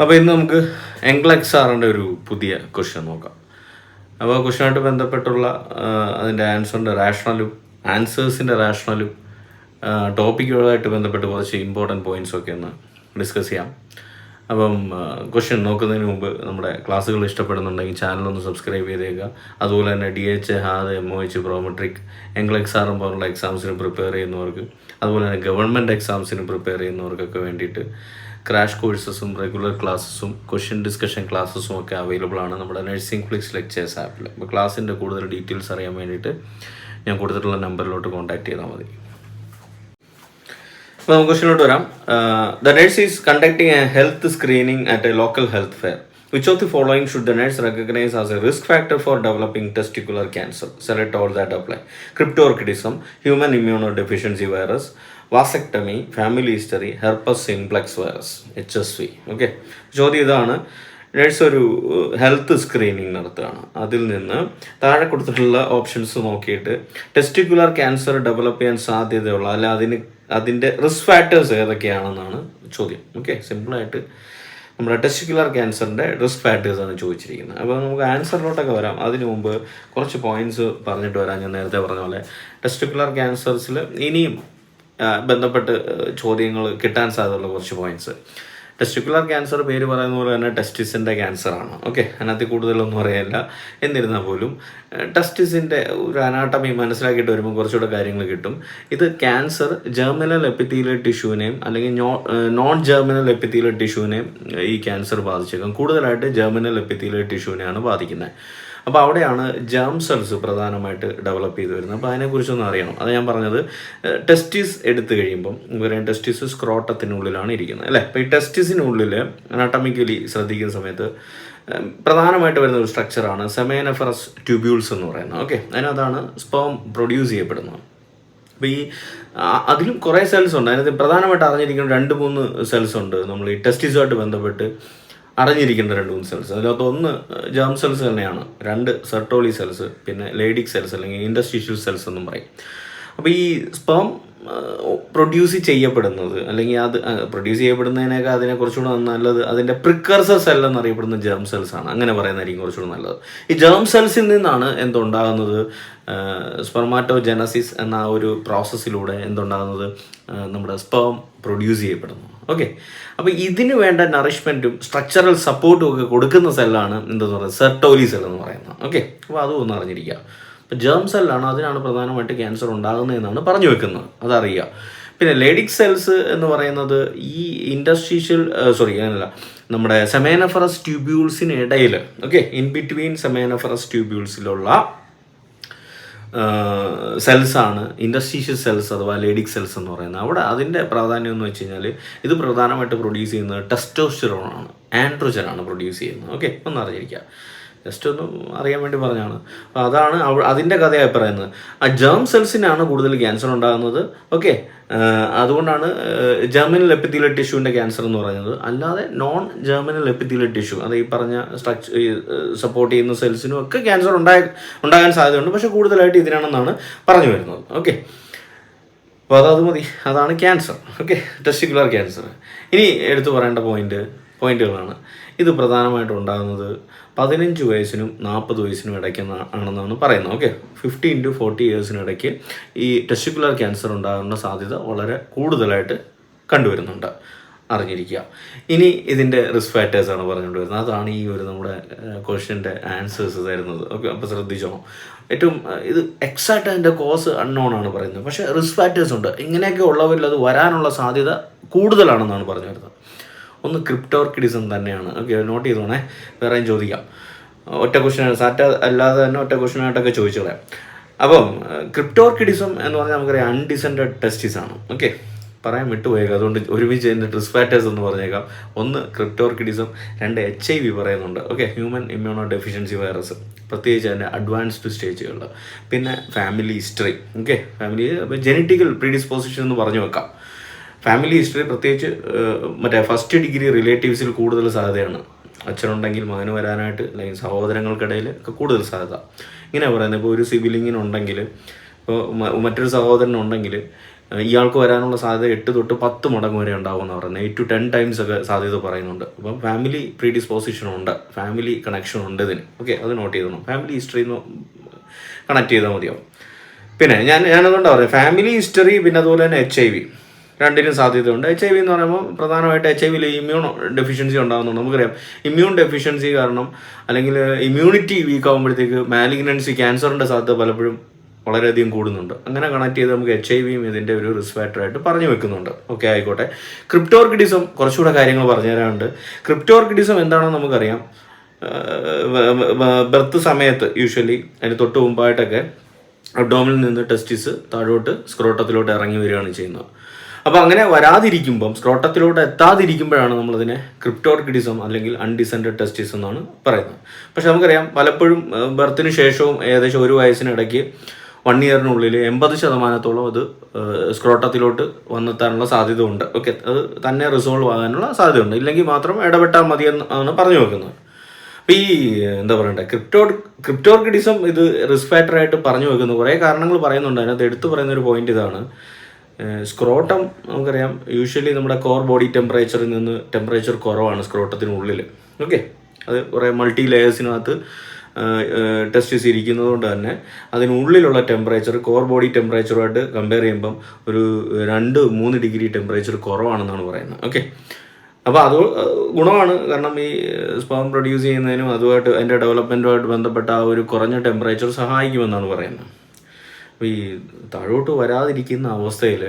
അപ്പോൾ ഇന്ന് നമുക്ക് എംഗ്ലക്സ് ആറിന്റെ ഒരു പുതിയ ക്വസ്റ്റ്യൻ നോക്കാം. അപ്പോൾ ക്വസ്റ്റ്യനായിട്ട് ബന്ധപ്പെട്ടുള്ള അതിന്റെ ആൻസറിന്റെ റാഷണലും ആൻസേഴ്സിന്റെ റാഷണലും ടോപ്പിക്കുകളായിട്ട് ബന്ധപ്പെട്ട് കുറച്ച് ഇമ്പോർട്ടന്റ് പോയിന്റ്സ് ഒക്കെ ഒന്ന് ഡിസ്കസ് ചെയ്യാം. അപ്പം ക്വസ്റ്റ്യൻ നോക്കുന്നതിന് മുമ്പ് നമ്മുടെ ക്ലാസ്സുകൾ ഇഷ്ടപ്പെടുന്നുണ്ടെങ്കിൽ ചാനലൊന്ന് സബ്സ്ക്രൈബ് ചെയ്തേക്കുക. അതുപോലെ തന്നെ D H HAAD M O H Prometric NCLEX ആറും പോലുള്ള എക്സാംസിന് പ്രിപ്പയർ ചെയ്യുന്നവർക്ക് അതുപോലെ തന്നെ ഗവൺമെന്റ് എക്സാംസിന് പ്രിപ്പയർ ചെയ്യുന്നവർക്കൊക്കെ വേണ്ടിയിട്ട് ക്രാഷ് കോഴ്സസും റെഗുലർ ക്ലാസ്സസും ക്വസ്റ്റ്യൻ ഡിസ്കഷൻ ക്ലാസ്സസും ഒക്കെ അവൈലബിൾ ആണ് നമ്മുടെ നഴ്സിംഗ് ഫ്ലിക്സ് ലെക്ചേഴ്സ് ആപ്പിൽ അപ്പോൾ ക്ലാസ്സിന്റെ കൂടുതൽ ഡീറ്റെയിൽസ് അറിയാൻ വേണ്ടിയിട്ട് ഞാൻ കൊടുത്തിട്ടുള്ള നമ്പറിലോട്ട് കോൺടാക്ട് ചെയ്താൽ മതി. അപ്പോൾ നമുക്ക് ക്വസ്റ്റിനോട്ട് വരാം. The nurse is conducting a health screening at a local health fair which of the following should the nurse recognise as a risk factor for developing testicular cancer? Select all that apply Cryptorchidism, virus vasectomy family history herpes simplex virus H S V okay ചോദ്യം ഇതാണ്. Nurse ഒരു health screening നടത്തുകയാണ്. അതിൽ നിന്ന് താഴെ കൊടുത്തിട്ടുള്ള options നോക്കിയിട്ട് testicular cancer develop ചെയ്യാൻ സാധ്യതയുള്ള അല്ല അതിന് അതിന്റെ റിസ്ക് ഫാക്ടേഴ്സ് ഏതൊക്കെയാണെന്നാണ് ചോദ്യം. ഓക്കെ സിമ്പിളായിട്ട് നമ്മുടെ ടെസ്റ്റിക്കുലർ ക്യാൻസറിന്റെ റിസ്ക് ഫാക്ടേഴ്സ് ആണ് ചോദിച്ചിരിക്കുന്നത്. അപ്പോൾ നമുക്ക് ആൻസറിലോട്ടൊക്കെ വരാം. അതിനു മുമ്പ് കുറച്ച് പോയിന്റ്സ് പറഞ്ഞിട്ട് വരാം. ഞാൻ നേരത്തെ പറഞ്ഞ പോലെ ടെസ്റ്റിക്കുലർ ക്യാൻസേഴ്സിൽ ഇനിയും ബന്ധപ്പെട്ട് ചോദ്യങ്ങൾ കിട്ടാൻ സാധ്യതയുള്ള കുറച്ച് പോയിന്റ്സ് ടെസ്റ്റിക്കുലർ ക്യാൻസർ പേര് പറയുന്ന പോലെ തന്നെ ടെസ്റ്റിസിന്റെ ക്യാൻസറാണ് ഓക്കെ അതിനകത്ത് കൂടുതലൊന്നും അറിയില്ല എന്നിരുന്നാൽ പോലും ടെസ്റ്റിസിന്റെ ഒരു അനാട്ടമി മനസ്സിലാക്കിയിട്ട് വരുമ്പോൾ കുറച്ചുകൂടെ കാര്യങ്ങൾ കിട്ടും. ഇത് ക്യാൻസർ ജെർമിനൽ എപ്പിത്തീലിയൽ ടിഷ്യൂവിനെയും അല്ലെങ്കിൽ നോൺ ജെർമിനൽ എപ്പിത്തീലിയൽ ടിഷ്യൂവിനെയും ഈ ക്യാൻസർ ബാധിച്ചേക്കും. കൂടുതലായിട്ട് ജെർമിനൽ എപ്പിത്തീലിയൽ ടിഷ്യൂവിനെയാണ് ബാധിക്കുന്നത്. അപ്പോൾ അവിടെയാണ് ജേം സെൽസ് പ്രധാനമായിട്ട് ഡെവലപ്പ് ചെയ്ത് വരുന്നത്. അപ്പോൾ അതിനെക്കുറിച്ചൊന്നും അറിയണം. അത് ഞാൻ പറഞ്ഞത് ടെസ്റ്റിസ് എടുത്തു കഴിയുമ്പം പറയാം ടെസ്റ്റിസ് സ്ക്രോട്ടത്തിനുള്ളിലാണ് ഇരിക്കുന്നത് അല്ലേ? അപ്പോൾ ഈ ടെസ്റ്റിസിനുള്ളിൽ അനാട്ടമിക്കലി ശ്രദ്ധിക്കുന്ന സമയത്ത് പ്രധാനമായിട്ട് വരുന്ന ഒരു സ്ട്രക്ചറാണ് സെമേനഫറസ് ട്യൂബ്യൂൾസ് എന്ന് പറയുന്നത്. ഓക്കെ? അതിനകത്താണ് സ്പേം പ്രൊഡ്യൂസ് ചെയ്യപ്പെടുന്നത്. അപ്പോൾ ഈ അതിലും കുറേ സെൽസ് ഉണ്ട്. അതിനകത്ത് പ്രധാനമായിട്ട് അറിഞ്ഞിരിക്കുന്ന രണ്ട് മൂന്ന് സെൽസ് ഉണ്ട്. നമ്മൾ ഈ ടെസ്റ്റിസുമായിട്ട് ബന്ധപ്പെട്ട് അറിഞ്ഞിരിക്കേണ്ട രണ്ട് മൂന്ന് സെൽസ് അതിനകത്ത് ഒന്ന് ജേം സെൽസ് തന്നെയാണ്. രണ്ട് സെർട്ടോളി സെൽസ് പിന്നെ ലേഡിക് സെൽസ് അല്ലെങ്കിൽ ഇൻഡസ്ട്രീഷ്യൽ സെൽസ് എന്നും പറയും. അപ്പോൾ ഈ സ്പേം പ്രൊഡ്യൂസ് ചെയ്യപ്പെടുന്നത്. അല്ലെങ്കിൽ അത് പ്രൊഡ്യൂസ് ചെയ്യപ്പെടുന്നതിനേക്കാൾ അതിനെ കുറച്ചുകൂടെ നല്ലത് അതിന്റെ പ്രിക്കർസർ സെൽ എന്നറിയപ്പെടുന്ന ജേം സെൽസ് ആണ്. അങ്ങനെ പറയുന്നതായിരിക്കും കുറച്ചുകൂടെ നല്ലത്. ഈ ജേം സെൽസിൽ നിന്നാണ് എന്തുണ്ടാകുന്നത്? സ്പെർമാറ്റോ ജെനസിസ് എന്ന ആ ഒരു പ്രോസസ്സിലൂടെ എന്തുണ്ടാകുന്നത്? നമ്മുടെ സ്പേം പ്രൊഡ്യൂസ് ചെയ്യപ്പെടുന്നു. ഓക്കെ അപ്പോൾ ഇതിന് വേണ്ട നറിഷ്മെന്റും സ്ട്രക്ചറൽ സപ്പോർട്ടും ഒക്കെ കൊടുക്കുന്ന സെല്ലാണ് എന്താ പറയുന്നത്? സെർട്ടോലി സെൽ എന്ന് പറയുന്നത്. ഓക്കെ അപ്പോൾ അതും ഒന്ന് അറിഞ്ഞിരിക്കുക. അപ്പോൾ ജേം സെല്ലാണ് അതിനാണ് പ്രധാനമായിട്ട് ക്യാൻസർ ഉണ്ടാകുന്നതെന്നാണ് പറഞ്ഞു വെക്കുന്നത്. അതറിയുക. പിന്നെ ലേഡിക് സെൽസ് എന്ന് പറയുന്നത് ഈ ഇൻഡസ്ട്രീഷ്യൽ സോറി അങ്ങനല്ല. നമ്മുടെ സെമേനഫറസ് ട്യൂബ്യൂൾസിന് ഇടയിൽ ഓക്കെ ഇൻ ബിറ്റ്വീൻ സെമേനഫറസ് ട്യൂബ്യൂൾസിലുള്ള സെൽസാണ് ഇൻഡസ്ട്രീഷ്യൽ സെൽസ് അഥവാ ലേഡിക് സെൽസ് എന്ന് പറയുന്നത്. അവിടെ അതിന്റെ പ്രാധാന്യം എന്ന് വെച്ച് കഴിഞ്ഞാൽ ഇത് പ്രധാനമായിട്ട് പ്രൊഡ്യൂസ് ചെയ്യുന്നത് ആൻഡ്രോജൻ ആണ് പ്രൊഡ്യൂസ് ചെയ്യുന്നത് ഓക്കെ ഒന്ന് അറിഞ്ഞിരിക്കുക. ജസ്റ്റ് ഒന്ന് അറിയാൻ വേണ്ടി പറഞ്ഞാണ്. അപ്പോൾ അതാണ് അതിന്റെ കഥയായി പറയുന്നത്. ആ ജേം സെൽസിനാണ് കൂടുതൽ ക്യാൻസർ ഉണ്ടാകുന്നത്. ഓക്കെ അതുകൊണ്ടാണ് ജെർമിനൽ എപ്പിത്തീലിയൽ ടിഷ്യൂവിന്റെ ക്യാൻസർ എന്ന് പറയുന്നത്. അല്ലാതെ നോൺ ജെർമിനൽ എപ്പിത്തീലിയൽ ടിഷ്യൂ അത് ഈ പറഞ്ഞ സ്ട്രക്ചർ സപ്പോർട്ട് ചെയ്യുന്ന സെൽസിനും ഒക്കെ ക്യാൻസർ ഉണ്ടായ ഉണ്ടാകാൻ സാധ്യതയുണ്ട്. പക്ഷേ കൂടുതലായിട്ട് ഇതിനാണെന്നാണ് പറഞ്ഞു വരുന്നത്. ഓക്കെ അപ്പോൾ അത് അത് മതി. അതാണ് ക്യാൻസർ ഓക്കെ ടെസ്റ്റിക്കുലർ ക്യാൻസർ ഇനി എടുത്തു പറയേണ്ട പോയിന്റ് പോയിന്റുകളാണ്. ഇത് പ്രധാനമായിട്ടും ഉണ്ടാകുന്നത് പതിനഞ്ച് വയസ്സിനും നാൽപ്പത് വയസ്സിനും ഇടയ്ക്ക് ആണെന്നാണ് പറയുന്നത്. ഓക്കെ ഫിഫ്റ്റീൻ ടു ഫോർട്ടി ഇയേഴ്സിനിടയ്ക്ക് ഈ ടെസ്റ്റിക്കുലർ ക്യാൻസർ ഉണ്ടാകുന്ന സാധ്യത വളരെ കൂടുതലായിട്ട് കണ്ടുവരുന്നുണ്ട്. അറിഞ്ഞിരിക്കുക. ഇനി ഇതിന്റെ റിസ്ക് ഫാക്ടേഴ്സാണ് ആണ് പറഞ്ഞുകൊണ്ട് വരുന്നത്. അതാണ് ഈ ഒരു നമ്മുടെ ക്വസ്റ്റ്യന്റെ ആൻസേഴ്സ് തരുന്നത്. ഓക്കെ അപ്പോൾ ശ്രദ്ധിച്ചോ ഏറ്റവും ഇത് എക്സാക്റ്റ് അതിന്റെ കോസ് അൺനോൺ ആണ് പറയുന്നത്. പക്ഷേ റിസ്ക് ഫാക്ടേഴ്സ് ഉണ്ട്. ഇങ്ങനെയൊക്കെ ഉള്ളവരിൽ അത് വരാനുള്ള സാധ്യത കൂടുതലാണെന്നാണ് പറഞ്ഞു വരുന്നത് ഒന്ന് ക്രിപ്റ്റോർക്കിഡിസം തന്നെയാണ്. ഓക്കെ നോട്ട് ചെയ്തോണേ. വേറെയും ചോദിക്കാം. ഒറ്റ ക്വസ്റ്റ്യൻ സാറ്റ അല്ലാതെ തന്നെ ഒറ്റ ക്വസ്റ്റ്യനായിട്ടൊക്കെ ചോദിച്ചു കളയാം അപ്പം ക്രിപ്റ്റോർക്കിഡിസം എന്ന് പറഞ്ഞാൽ നമുക്കറിയാം അൺഡിസെൻഡഡ് ടെസ്റ്റിസ് ആണ്. ഓക്കെ പറയാൻ വിട്ടുപോയേക്കാം. അതുകൊണ്ട് ഒരുമിച്ച് എന്റെ ഫാക്ടേഴ്സ് എന്ന് പറഞ്ഞേക്കാം. ഒന്ന് ക്രിപ്റ്റോർക്കിഡിസം രണ്ട് എച്ച് ഐ വി പറയുന്നുണ്ട്. Okay human immunodeficiency virus പ്രത്യേകിച്ച് അതിന്റെ അഡ്വാൻസ്ഡ് സ്റ്റേജുകളിൽ പിന്നെ family history okay family genetical predisposition എന്ന് പറഞ്ഞു വെക്കാം. ഫാമിലി ഹിസ്റ്ററി പ്രത്യേകിച്ച് മറ്റേ ഫസ്റ്റ് ഡിഗ്രി റിലേറ്റീവ്സിൽ കൂടുതൽ സാധ്യതയാണ്. അച്ഛനുണ്ടെങ്കിൽ മകന് വരാനായിട്ട് അല്ലെങ്കിൽ സഹോദരങ്ങൾക്കിടയിൽ ഒക്കെ കൂടുതൽ സാധ്യത. ഇങ്ങനെ പറയുന്നത്. ഇപ്പോൾ ഒരു സിബിലിങ്ങിനുണ്ടെങ്കിൽ ഇപ്പോൾ മറ്റൊരു സഹോദരനുണ്ടെങ്കിൽ ഇയാൾക്ക് വരാനുള്ള സാധ്യത എട്ട് തൊട്ട് പത്ത് മടങ്ങ് വരെ ഉണ്ടാകുമെന്ന് പറയുന്നത്. എയ്റ്റ് ടു ടെൻ ടൈംസ് ഒക്കെ സാധ്യത പറയുന്നുണ്ട്. അപ്പം ഫാമിലി പ്രീ ഡിസ്പോസിഷൻ ഉണ്ട്. ഫാമിലി കണക്ഷൻ ഉണ്ട് ഇതിന്. ഓക്കെ അത് നോട്ട് ചെയ്തോണം ഫാമിലി ഹിസ്റ്ററി കണക്ട് ചെയ്താൽ മതിയാവും. പിന്നെ ഞാൻ ഞാനതുകൊണ്ടാണ് പറയുന്നത്. ഫാമിലി ഹിസ്റ്ററി പിന്നെ അതുപോലെ തന്നെ എച്ച് ഐ വി രണ്ടിനും സാധ്യതയുണ്ട്. എച്ച് ഐ വി എന്ന് പറയുമ്പോൾ പ്രധാനമായിട്ട് എച്ച് ഐ വിയിൽ ഇമ്മ്യൂൺ ഡെഫിഷ്യൻസി ഉണ്ടാകുന്നുണ്ട് നമുക്കറിയാം ഇമ്മ്യൂൺ ഡെഫിഷ്യൻസി കാരണം അല്ലെങ്കിൽ ഇമ്മ്യൂണിറ്റി വീക്ക് ആകുമ്പോഴത്തേക്ക് മാലിഗ്നൻസി ക്യാൻസറിന്റെ സാധ്യത പലപ്പോഴും വളരെയധികം കൂടുന്നുണ്ട്. അങ്ങനെ കണക്ട് ചെയ്ത് നമുക്ക് എച്ച് ഐ വിയും ഇതിന്റെ ഒരു റിസ്ക് ഫാക്ടറായിട്ട് പറഞ്ഞു വെക്കുന്നുണ്ട്. ഓക്കെ ആയിക്കോട്ടെ. ക്രിപ്റ്റോർക്കിഡിസം കുറച്ചുകൂടെ കാര്യങ്ങൾ പറഞ്ഞു തരാനുണ്ട്. ക്രിപ്റ്റോർക്കിഡിസം എന്താണെന്ന് നമുക്കറിയാം. ബർത്ത് സമയത്ത് യൂഷ്വലി അതിന് തൊട്ട് മുമ്പായിട്ടൊക്കെ അബ്ഡോമിനിൽ നിന്ന് ടെസ്റ്റിസ് താഴോട്ട് സ്ക്രോട്ടത്തിലോട്ട് ഇറങ്ങി വരികയാണ് ചെയ്യുന്നത്. അപ്പോൾ അങ്ങനെ വരാതിരിക്കുമ്പം സ്ക്രോട്ടത്തിലോട്ട് എത്താതിരിക്കുമ്പോഴാണ് നമ്മളതിനെ ക്രിപ്റ്റോർക്കിഡിസം അല്ലെങ്കിൽ അൺഡിസെൻഡ് ടെസ്റ്റിസ് എന്നാണ് പറയുന്നത്. പക്ഷെ നമുക്കറിയാം പലപ്പോഴും ബർത്തിന് ശേഷവും ഏകദേശം ഒരു വയസ്സിനിടയ്ക്ക് വൺ ഇയറിനുള്ളിൽ എൺപത് ശതമാനത്തോളം അത് സ്ക്രോട്ടത്തിലോട്ട് വന്നെത്താനുള്ള സാധ്യത ഉണ്ട് ഓക്കെ അത് തന്നെ റിസോൾവ് ആകാനുള്ള സാധ്യതയുണ്ട്. ഇല്ലെങ്കിൽ മാത്രം ഇടപെട്ടാൽ മതി എന്നാണ് പറഞ്ഞു വെക്കുന്നത്. അപ്പോൾ ഈ എന്താ പറയണ്ടേ ക്രിപ്റ്റോ ക്രിപ്റ്റോർക്കിഡിസം ഇത് റിസ്ക് ഫാക്ടറായിട്ട് പറഞ്ഞു വെക്കുന്നു കുറേ കാരണങ്ങൾ പറയുന്നുണ്ട്. അതിനകത്ത് എടുത്തു പറയുന്ന ഒരു പോയിന്റ് ഇതാണ്. സ്ക്രോട്ടം നമുക്കറിയാം. യൂഷ്വലി നമ്മുടെ കോർ ബോഡി ടെമ്പറേച്ചറിൽ നിന്ന് ടെമ്പറേച്ചർ കുറവാണ് സ്ക്രോട്ടത്തിനുള്ളിൽ ഓക്കെ അത് കുറേ മൾട്ടി ലെയേഴ്സിനകത്ത് ടെസ്റ്റീസ് ഇരിക്കുന്നത് കൊണ്ട് തന്നെ അതിനുള്ളിലുള്ള ടെമ്പറേച്ചർ കോർ ബോഡി ടെമ്പറേച്ചറുമായിട്ട് കമ്പയർ ചെയ്യുമ്പം ഒരു രണ്ട് മൂന്ന് ഡിഗ്രി ടെമ്പറേച്ചർ കുറവാണെന്നാണ് പറയുന്നത്. ഓക്കെ അപ്പോൾ അത് ഗുണമാണ്. കാരണം ഈ സ്പോം പ്രൊഡ്യൂസ് ചെയ്യുന്നതിനും അതുമായിട്ട് അതിന്റെ ഡെവലപ്മെന്റുമായിട്ട് ബന്ധപ്പെട്ട ആ ഒരു കുറഞ്ഞ ടെമ്പറേച്ചർ സഹായിക്കുമെന്നാണ് പറയുന്നത്. അപ്പോൾ ഈ താഴോട്ട് വരാതിരിക്കുന്ന അവസ്ഥയിൽ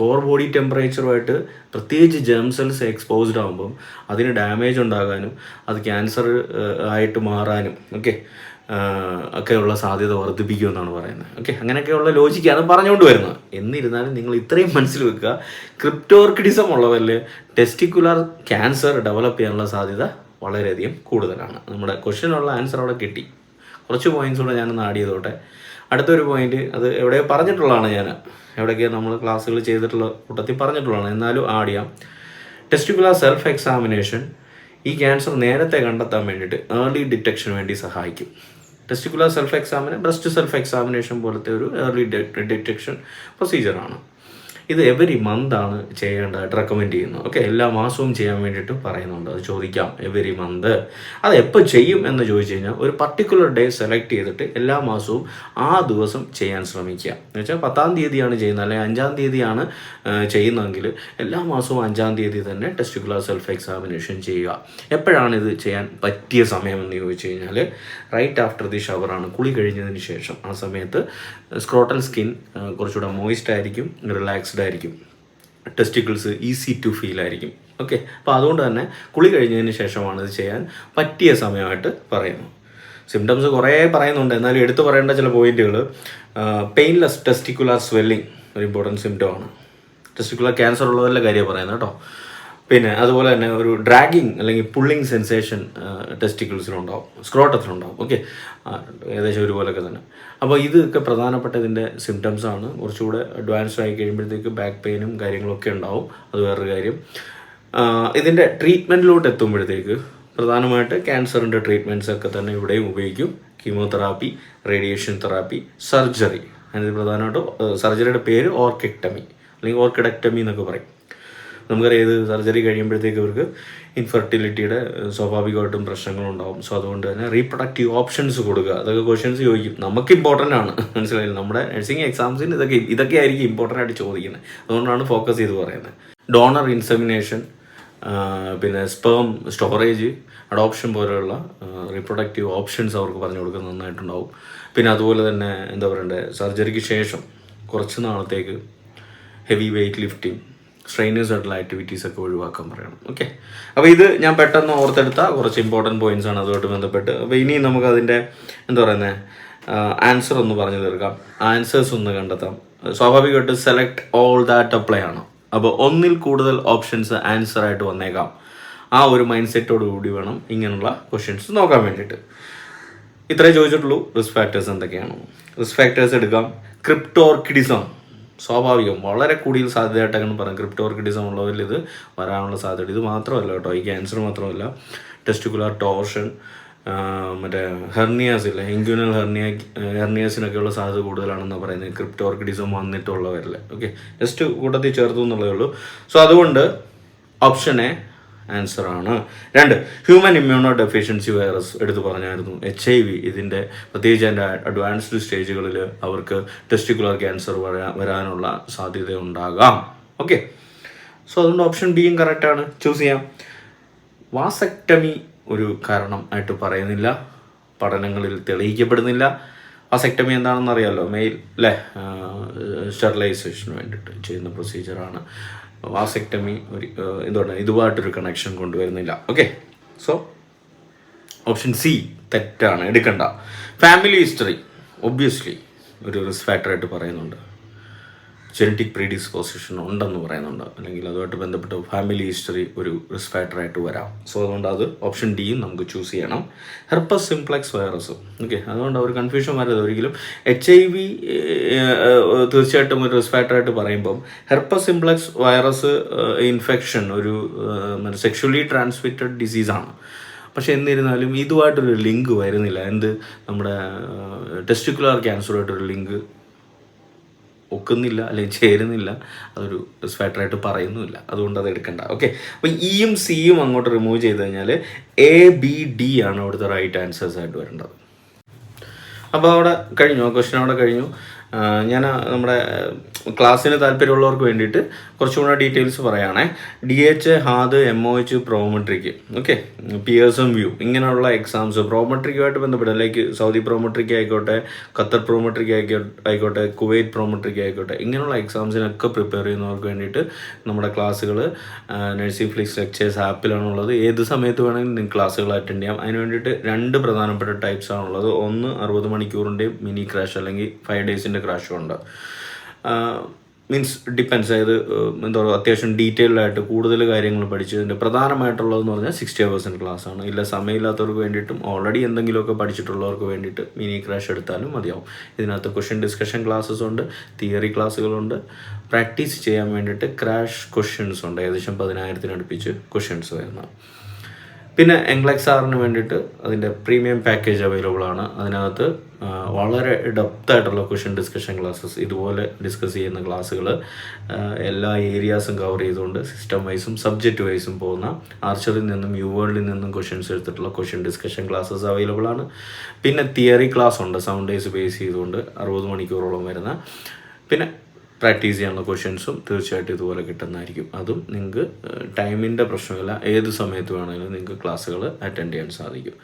കോർ ബോഡി ടെമ്പറേച്ചറുമായിട്ട് പ്രത്യേകിച്ച് ജെം സെൽസ് എക്സ്പോസ്ഡ് ആകുമ്പം അതിന് ഡാമേജ് ഉണ്ടാകാനും അത് ക്യാൻസർ ആയിട്ട് മാറാനും ഓക്കെ ഒക്കെയുള്ള സാധ്യത വർദ്ധിപ്പിക്കുമെന്നാണ് പറയുന്നത്. ഓക്കെ അങ്ങനെയൊക്കെയുള്ള ലോജിക്കാണ് പറഞ്ഞുകൊണ്ട് വരുന്നത്. എന്നിരുന്നാലും നിങ്ങൾ ഇത്രയും മനസ്സിൽ വെക്കുക ക്രിപ്റ്റോർക്കിഡിസം ഉള്ളവരിൽ ടെസ്റ്റിക്കുലർ ക്യാൻസർ ഡെവലപ്പ് ചെയ്യാനുള്ള സാധ്യത വളരെയധികം കൂടുതലാണ്. നമ്മുടെ ക്വസ്റ്റ്യനുള്ള ആൻസർ അവിടെ കിട്ടി. കുറച്ച് പോയിന്റ്സ് കൂടെ ഞാനൊന്ന് ആഡ് ചെയ്തോട്ടെ. അടുത്തൊരു പോയിന്റ് അത് എവിടെ പറഞ്ഞിട്ടുള്ളതാണ് ഞാൻ. എവിടെയൊക്കെ നമ്മൾ ക്ലാസ്സുകൾ ചെയ്തിട്ടുള്ള കൂട്ടത്തിൽ പറഞ്ഞിട്ടുള്ളതാണ്. എന്നാലും ആഡ് ചെയ്യാം. ടെസ്റ്റിക്കുലർ സെൽഫ് എക്സാമിനേഷൻ ഈ ക്യാൻസർ നേരത്തെ കണ്ടെത്താൻ വേണ്ടിയിട്ട് ഏർലി ഡിറ്റക്ഷന് വേണ്ടി സഹായിക്കും. ടെസ്റ്റിക്കുലർ സെൽഫ് എക്സാമിന് ബ്രസ്റ്റ് സെൽഫ് എക്സാമിനേഷൻ പോലത്തെ ഒരു ഏർലി ഡിറ്റക്ഷൻ പ്രൊസീജിയറാണ് ഇത് എവരി ആണ് ചെയ്യേണ്ടതായിട്ട് റെക്കമെൻഡ് ചെയ്യുന്നു ഓക്കെ എല്ലാ മാസവും ചെയ്യാൻ വേണ്ടിയിട്ട് പറയുന്നുണ്ട്. അത് ചോദിക്കാം എവരി മന്ത് അത് എപ്പോൾ ചെയ്യും എന്ന് ചോദിച്ചു കഴിഞ്ഞാൽ ഒരു പർട്ടിക്കുലർ ഡേ സെലക്ട് ചെയ്തിട്ട് എല്ലാ മാസവും ആ ദിവസം ചെയ്യാൻ ശ്രമിക്കുക. എന്ന് വെച്ചാൽ പത്താം തീയതിയാണ് ചെയ്യുന്നത് അല്ലെങ്കിൽ അഞ്ചാം തീയതിയാണ് ചെയ്യുന്നതെങ്കിൽ എല്ലാ മാസവും അഞ്ചാം തീയതി തന്നെ ടെസ്റ്റിക്കുലർ സെൽഫ് എക്സാമിനേഷൻ ചെയ്യുക. എപ്പോഴാണ് ഇത് ചെയ്യാൻ പറ്റിയ സമയം എന്ന് ചോദിച്ചു കഴിഞ്ഞാൽ റൈറ്റ് ആഫ്റ്റർ ദി ഷവറാണ് കുളി കഴിഞ്ഞതിന് ശേഷം ആ സമയത്ത് സ്ക്രോട്ടൽ സ്കിൻ കുറച്ചുകൂടെ മോയിസ്റ്റ് ആയിരിക്കും റിലാക്സ്ഡ് ആയിരിക്കും. ടെസ്റ്റിക്കിൾസ് ഈസി ടു ഫീൽ ആയിരിക്കും. ഓക്കെ അപ്പോൾ അതുകൊണ്ട് തന്നെ കുളി കഴിഞ്ഞതിന് ശേഷമാണ് ഇത് ചെയ്യാൻ പറ്റിയ സമയമായിട്ട് പറയുന്നു സിംറ്റംസ് കുറേ പറയുന്നുണ്ട്. എന്നാലും എടുത്തു പറയേണ്ട ചില പോയിന്റുകൾ പെയിൻലെസ് ടെസ്റ്റിക്കുലർ സ്വെല്ലിംഗ് ഒരു ഇമ്പോർട്ടന്റ് സിംറ്റം ആണ്. ടെസ്റ്റിക്കുലർ ക്യാൻസർ ഉള്ളവരുടെ കാര്യം പറയുന്നത് കേട്ടോ. പിന്നെ അതുപോലെ തന്നെ ഒരു ഡ്രാഗിങ് അല്ലെങ്കിൽ പുള്ളിങ് സെൻസേഷൻ ടെസ്റ്റിക്കിൾസിലുണ്ടാവും സ്ക്രോട്ടത്തിലുണ്ടാവും ഓക്കെ ഏകദേശം ഒരുപോലൊക്കെ തന്നെ. അപ്പോൾ ഇതൊക്കെ പ്രധാനപ്പെട്ട ഇതിന്റെ സിംറ്റംസ് ആണ്. കുറച്ചുകൂടെ അഡ്വാൻസ് ആയി കഴിയുമ്പോഴത്തേക്ക് ബാക്ക് പെയിനും കാര്യങ്ങളൊക്കെ ഉണ്ടാവും. അത് വേറൊരു കാര്യം. ഇതിന്റെ ട്രീറ്റ്മെന്റിലോട്ട് എത്തുമ്പോഴത്തേക്ക് പ്രധാനമായിട്ട് ക്യാൻസറിന്റെ ട്രീറ്റ്മെന്റ്സ് ഒക്കെ തന്നെ ഇവിടെയും ഉപയോഗിക്കും. കീമോതെറാപ്പി റേഡിയേഷൻ തെറാപ്പി സർജറി അതിന് പ്രധാനമായിട്ടും സർജറിയുടെ പേര് ഓർക്കിക്ടമി അല്ലെങ്കിൽ ഓർക്കിഡക്ടമി എന്നൊക്കെ പറയും. നമുക്കറിയാം ഇത് സർജറി കഴിയുമ്പോഴത്തേക്ക് ഇവർക്ക് ഇൻഫെർട്ടിലിറ്റിയുടെ സ്വാഭാവികമായിട്ടും പ്രശ്നങ്ങളുണ്ടാവും. സോ അതുകൊണ്ട് തന്നെ റീപ്രൊഡക്റ്റീവ് ഓപ്ഷൻസ് കൊടുക്കുക. അതൊക്കെ ക്വസ്റ്റ്യൻസ് ചോദിക്കും. നമുക്ക് ഇമ്പോർട്ടന്റ് ആണ്. മനസ്സിലായില്ല? നമ്മുടെ നഴ്സിംഗ് എക്സാംസിന് ഇതൊക്കെ ഇതൊക്കെ ആയിരിക്കും ഇമ്പോർട്ടന്റ് ആയിട്ട് ചോദിക്കുന്നത്. അതുകൊണ്ടാണ് ഫോക്കസ് ചെയ്ത് പറയുന്നത്. ഡോണർ ഇൻസെമിനേഷൻ പിന്നെ സ്പേം സ്റ്റോറേജ് അഡോപ്ഷൻ പോലെയുള്ള റീപ്രൊഡക്റ്റീവ് ഓപ്ഷൻസ് അവർക്ക് പറഞ്ഞു കൊടുക്കുന്നത് നന്നായിട്ടുണ്ടാവും. പിന്നെ അതുപോലെ തന്നെ എന്താ പറയണ്ടേ? സർജറിക്ക് ശേഷം കുറച്ച് നാളത്തേക്ക് ഹെവി വെയ്റ്റ് ലിഫ്റ്റിംഗ് സ്ട്രെയിനേഴ്സ് ആയിട്ടുള്ള ആക്ടിവിറ്റീസ് ഒക്കെ ഒഴിവാക്കാൻ പറയണം. ഓക്കെ അപ്പോൾ ഇത് ഞാൻ പെട്ടെന്ന് ഓർത്തെടുത്ത കുറച്ച് ഇമ്പോർട്ടന്റ് പോയിന്റ്സ് ആണ് അതുമായിട്ട് ബന്ധപ്പെട്ട്. അപ്പോൾ ഇനി നമുക്ക് അതിന്റെ എന്താ പറയുന്നത് ആൻസർ ഒന്ന് പറഞ്ഞു തീർക്കാം. ആൻസേഴ്സ് ഒന്ന് കണ്ടെത്താം. സ്വാഭാവികമായിട്ട് സെലക്ട് ഓൾ ദാറ്റ് അപ്ലൈ ആണ്. അപ്പോൾ ഒന്നിൽ കൂടുതൽ ഓപ്ഷൻസ് ആൻസർ ആയിട്ട് വന്നേക്കാം. ആ ഒരു മൈൻഡ് സെറ്റോട് കൂടി വേണം ഇങ്ങനെയുള്ള ക്വസ്റ്റ്യൻസ് നോക്കാൻ വേണ്ടിയിട്ട്. ഇത്രേ ചോദിച്ചിട്ടുള്ളൂ. റിസ്ക് ഫാക്ടേഴ്സ് എന്തൊക്കെയാണ്? റിസ്ക് ഫാക്ടേഴ്സ് എടുക്കാം. ക്രിപ്റ്റോർക്കിഡിസം സ്വാഭാവികം. വളരെ കൂടുതൽ സാധ്യതയായിട്ടങ്ങനെ പറയാം ക്രിപ്റ്റോർക്കിഡിസം ഉള്ളവരിൽ ഇത് വരാനുള്ള സാധ്യത. ഇത് മാത്രമല്ല കേട്ടോ. ഈ ക്യാൻസർ മാത്രമല്ല. ടെസ്റ്റിക്കുലർ ടോർഷൻ മറ്റേ ഹെർണിയാസ് ഇല്ല? ഇൻക്യൂനൽ ഹെർണിയ ഹെർണിയാസിനൊക്കെയുള്ള സാധ്യത കൂടുതലാണെന്ന് പറയുന്നത്. ക്രിപ്റ്റോ ഓർക്കിഡിസം വന്നിട്ടുള്ളവരിൽ ഓക്കെ. ജസ്റ്റ് കൂട്ടത്തിൽ ചേർത്തു എന്നുള്ളതേ ഉള്ളൂ. സോ അതുകൊണ്ട് ഓപ്ഷൻ എ ആൻസർ ആണ്. രണ്ട് ഹ്യൂമൻ ഇമ്മ്യൂണോ ഡെഫിഷ്യൻസി വൈറസ് എടുത്തു പറഞ്ഞായിരുന്നു. എച്ച് ഐ വി ഇതിന്റെ പ്രത്യേകിച്ച് അതിന്റെ അഡ്വാൻസ്ഡ് സ്റ്റേജുകളിൽ അവർക്ക് ടെസ്റ്റിക്കുലർ ക്യാൻസർ വരാ വരാനുള്ള സാധ്യത ഉണ്ടാകാം. ഓക്കെ സോ അതുകൊണ്ട് ഓപ്ഷൻ ബിയും കറക്റ്റാണ് ചൂസ് ചെയ്യാം. വാസക്ടമി ഒരു കാരണം ആയിട്ട് പറയുന്നില്ല. പഠനങ്ങളിൽ തെളിയിക്കപ്പെടുന്നില്ല. വാസക്ടമി എന്താണെന്ന് അറിയാമല്ലോ മെയിൽ അല്ലേ സ്റ്റെറിലൈസേഷന് വേണ്ടിയിട്ട് ചെയ്യുന്ന പ്രൊസീജിയറാണ് വാസക്ടമി ഒരു എന്തുകൊണ്ട് ഇതുമായിട്ടൊരു കണക്ഷൻ കൊണ്ടുവരുന്നില്ല. ഓക്കെ സോ ഓപ്ഷൻ സി തെറ്റാണ്. എടുക്കണ്ട. ഫാമിലി ഹിസ്റ്ററി ഒബ്വിയസ്ലി ഒരു റിസ്ക് ഫാക്ടറായിട്ട് പറയുന്നുണ്ട്. ജനറ്റിക് പ്രീഡിസ്പോസിഷൻ ഉണ്ടെന്ന് പറയുന്നുണ്ട്. അല്ലെങ്കിൽ അതുമായിട്ട് ബന്ധപ്പെട്ട് ഫാമിലി ഹിസ്റ്ററി ഒരു റിസ്ക് ഫാക്ടറായിട്ട് വരാം. സോ അതുകൊണ്ട് അത് ഓപ്ഷൻ ഡിയും നമുക്ക് ചൂസ് ചെയ്യണം. ഹെർപ്പസ് സിംപ്ലെക്സ് വൈറസ് ഓക്കെ അതുകൊണ്ട് ഒരു കൺഫ്യൂഷൻ വരരുത്. ഒരിക്കലും എച്ച് ഐ വി തീർച്ചയായിട്ടും ഒരു റിസ്ക് ഫാക്ടറായിട്ട് പറയുമ്പം ഹെർപ്പസ് സിംപ്ലെക്സ് വൈറസ് ഇൻഫെക്ഷൻ ഒരു സെക്ഷലി ട്രാൻസ്മിറ്റഡ് ഡിസീസാണ് പക്ഷേ എന്നിരുന്നാലും ഇതുമായിട്ടൊരു ലിങ്ക് വരുന്നില്ല. എന്ത്? നമ്മുടെ ടെസ്റ്റിക്കുലർ ക്യാൻസറുമായിട്ടൊരു ലിങ്ക് ഒക്കുന്നില്ല അല്ലെങ്കിൽ ചേരുന്നില്ല അതൊരു സ്വെറ്ററായിട്ട് പറയുന്നുമില്ല. അതുകൊണ്ട് അത് എടുക്കണ്ട. ഓക്കെ അപ്പം ഇയും സിയും അങ്ങോട്ട് റിമൂവ് ചെയ്ത് കഴിഞ്ഞാൽ എ ബി ഡി ആണ് അവിടുത്തെ റൈറ്റ് ആൻസേഴ്സ് ആയിട്ട് വരേണ്ടത്. അപ്പോൾ അവിടെ കഴിഞ്ഞു. ആ ക്വസ്റ്റ്യൻ അവിടെ കഴിഞ്ഞു. ഞാൻ നമ്മുടെ ക്ലാസ്സിന് താല്പര്യമുള്ളവർക്ക് വേണ്ടിയിട്ട് കുറച്ചും കൂടെ details പറയുകയാണേ. D H HAAD M O H Prometric okay? പിയേഴ്സും view. ഇങ്ങനെയുള്ള എക്സാംസ്. പ്രോമെട്രിക്കുമായിട്ട് ബന്ധപ്പെട്ട് ലൈക്ക് സൗദി പ്രോമെട്രിക്ക് ആയിക്കോട്ടെ ഖത്തർ പ്രോമെട്രിക്ക് ആയിക്കോട്ടെ കുവൈറ്റ് പ്രോമെട്രിക്ക് ആയിക്കോട്ടെ ഇങ്ങനെയുള്ള എക്സാംസിനൊക്കെ പ്രിപ്പയർ ചെയ്യുന്നവർക്ക് വേണ്ടിയിട്ട് നമ്മുടെ ക്ലാസ്സുകൾ നഴ്സിംഗ് ഫ്ലിക്സ് ലെക്ചേഴ്സ് ആപ്പിലാണുള്ളത്. ഏത് സമയത്ത് വേണമെങ്കിലും നിങ്ങൾക്ക് ക്ലാസ്സുകൾ അറ്റൻഡ് ചെയ്യാം. അതിന് വേണ്ടിയിട്ട് രണ്ട് പ്രധാനപ്പെട്ട ടൈപ്സ് ആണുള്ളത് ഒന്ന് അറുപത് മണിക്കൂറിന്റെയും മിനി ക്രാഷ് അല്ലെങ്കിൽ ഫൈവ് ഡേയ്സിന്റെ ക്രാഷും ഉണ്ട് മീൻസ് ഡിപ്പെൻസ് അതായത് എന്താ പറയുക അത്യാവശ്യം ഡീറ്റെയിൽഡ് ആയിട്ട് കൂടുതൽ കാര്യങ്ങൾ പഠിച്ചതിന്റെ പ്രധാനമായിട്ടുള്ളതെന്ന് പറഞ്ഞാൽ സിക്സ്റ്റി പെർസെന്റ് ക്ലാസ് ആണ് ഇല്ല സമയമില്ലാത്തവർക്ക് വേണ്ടിയിട്ടും ഓൾറെഡി എന്തെങ്കിലുമൊക്കെ പഠിച്ചിട്ടുള്ളവർക്ക് വേണ്ടിയിട്ട് മിനി ക്രാഷ് എടുത്താലും മതിയാവും. ഇതിനകത്ത് ക്വസ്റ്റ്യൻ ഡിസ്കഷൻ ക്ലാസ്സസ് ഉണ്ട് തിയറി ക്ലാസ്സുകളുണ്ട് പ്രാക്ടീസ് ചെയ്യാൻ വേണ്ടിയിട്ട് ക്രാഷ് ക്വസ്റ്റ്യൻസ് ഉണ്ട്. ഏകദേശം പതിനായിരത്തിനടുപ്പിച്ച് ക്വസ്റ്റ്യൻസ് വരുന്നത് പിന്നെ എംഗ്ലക്സ് ആറിന് വേണ്ടിയിട്ട് അതിന്റെ പ്രീമിയം പാക്കേജ് അവൈലബിൾ ആണ്. അതിനകത്ത് വളരെ ഡെപ്ത് ആയിട്ടുള്ള ക്വസ്റ്റ്യൻ ഡിസ്കഷൻ ക്ലാസ്സസ് ഇതുപോലെ ഡിസ്കസ് ചെയ്യുന്ന ക്ലാസ്സുകൾ എല്ലാ ഏരിയാസും കവർ ചെയ്തുകൊണ്ട് സിസ്റ്റം വൈസും സബ്ജക്റ്റ് വൈസും പോകുന്ന ആർച്ചറിൽ നിന്നും യു വേൾഡിൽ നിന്നും ക്വസ്റ്റ്യൻസ് എടുത്തിട്ടുള്ള ക്വസ്റ്റ്യൻ ഡിസ്കഷൻ ക്ലാസ്സസ് അവൈലബിൾ ആണ്. പിന്നെ തിയറി ക്ലാസ് ഉണ്ട് സൗണ്ട് ഡേയ്സ് ബേസ് ചെയ്തുകൊണ്ട് അറുപത് മണിക്കൂറോളം വരുന്ന. പിന്നെ പ്രാക്ടീസ് ചെയ്യാനുള്ള ക്വസ്റ്റ്യൻസും തീർച്ചയായിട്ടും ഇതുപോലെ കിട്ടുന്നതായിരിക്കും. അതും നിങ്ങൾക്ക് ടൈമിന്റെ പ്രശ്നമില്ല ഏത് സമയത്ത് വേണമെങ്കിലും നിങ്ങൾക്ക് ക്ലാസ്സുകൾ അറ്റൻഡ് ചെയ്യാൻ സാധിക്കും.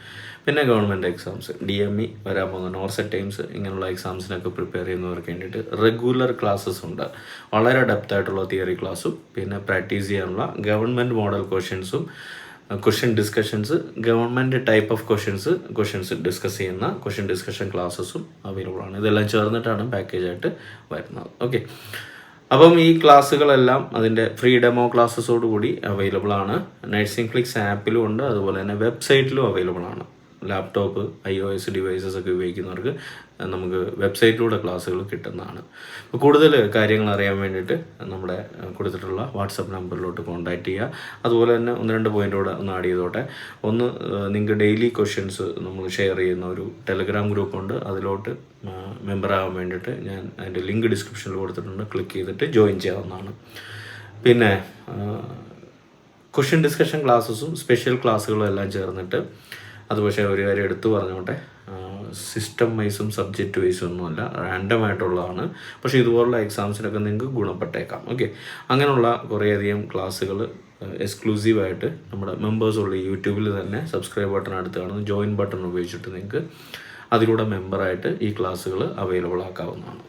പിന്നെ government exams D M E വരാൻ പോകുന്ന നോർസെറ്റ് ടൈംസ് ഇങ്ങനെയുള്ള എക്സാംസിനൊക്കെ പ്രിപ്പയർ ചെയ്യുന്നവർക്ക് വേണ്ടിയിട്ട് റെഗുലർ ക്ലാസ്സസ് ഉണ്ട്. വളരെ ഡെപ്ത് ആയിട്ടുള്ള തിയറി ക്ലാസ്സും പിന്നെ പ്രാക്ടീസ് ചെയ്യാനുള്ള ഗവൺമെന്റ് മോഡൽ ക്വസ്റ്റ്യൻസും question discussions government type of questions questions discuss ചെയ്യുന്ന ക്വസ്റ്റ്യൻ ഡിസ്കഷൻ ക്ലാസ്സസും അവൈലബിൾ ആണ്. ഇതെല്ലാം ചേർന്നിട്ടാണ് പാക്കേജായിട്ട് വരുന്നത്. ഓക്കെ അപ്പം ഈ ക്ലാസ്സുകളെല്ലാം അതിന്റെ ഫ്രീ ഡെമോ ക്ലാസ്സസോടുകൂടി അവൈലബിൾ ആണ്. നഴ്സിംഗ് ക്ലിക്സ് ആപ്പിലും ഉണ്ട് അതുപോലെ തന്നെ വെബ്സൈറ്റിലും അവൈലബിൾ ആണ്. Laptop I O S devices ഒക്കെ ഉപയോഗിക്കുന്നവർക്ക് നമുക്ക് വെബ്സൈറ്റിലൂടെ ക്ലാസ്സുകൾ കിട്ടുന്നതാണ്. അപ്പോൾ കൂടുതൽ കാര്യങ്ങൾ അറിയാൻ വേണ്ടിയിട്ട് നമ്മുടെ കൊടുത്തിട്ടുള്ള വാട്സപ്പ് നമ്പറിലോട്ട് കോൺടാക്റ്റ് ചെയ്യുക. അതുപോലെ തന്നെ ഒന്ന് രണ്ട് പോയിന്റോടെ ഒന്ന് ആഡ് ചെയ്തോട്ടെ. ഒന്ന് നിങ്ങൾക്ക് ഡെയിലി ക്വസ്റ്റ്യൻസ് നമ്മൾ ഷെയർ ചെയ്യുന്ന ഒരു ടെലഗ്രാം ഗ്രൂപ്പുണ്ട് അതിലോട്ട് മെമ്പർ ആവാൻ വേണ്ടിയിട്ട് ഞാൻ അതിന്റെ ലിങ്ക് ഡിസ്ക്രിപ്ഷനിൽ കൊടുത്തിട്ടുണ്ട്. ക്ലിക്ക് ചെയ്തിട്ട് ജോയിൻ ചെയ്യാവുന്നതാണ്. പിന്നെ ക്വസ്റ്റ്യൻ ഡിസ്കഷൻ ക്ലാസ്സസും സ്പെഷ്യൽ ക്ലാസ്സുകളും എല്ലാം ചേർന്നിട്ട് അത് പക്ഷേ ഒരു കാര്യം എടുത്തു പറഞ്ഞോട്ടെ. സിസ്റ്റം വൈസും സബ്ജക്റ്റ് വൈസും ഒന്നുമല്ല റാൻഡം ആയിട്ടുള്ളതാണ്. പക്ഷേ ഇതുപോലുള്ള എക്സാംസിനൊക്കെ നിങ്ങൾക്ക് ഗുണപ്പെട്ടേക്കാം. ഓക്കെ അങ്ങനെയുള്ള കുറേയധികം ക്ലാസ്സുകൾ എക്സ്ക്ലൂസീവായിട്ട് നമ്മുടെ മെമ്പേഴ്സ് ഉള്ള യൂട്യൂബിൽ തന്നെ സബ്സ്ക്രൈബ് ബട്ടൺ അടുത്ത് കാണുന്ന ജോയിൻ ബട്ടൺ ഉപയോഗിച്ചിട്ട് നിങ്ങൾക്ക് അതിലൂടെ മെമ്പറായിട്ട് ഈ ക്ലാസ്സുകൾ അവൈലബിൾ ആക്കാവുന്നതാണ്.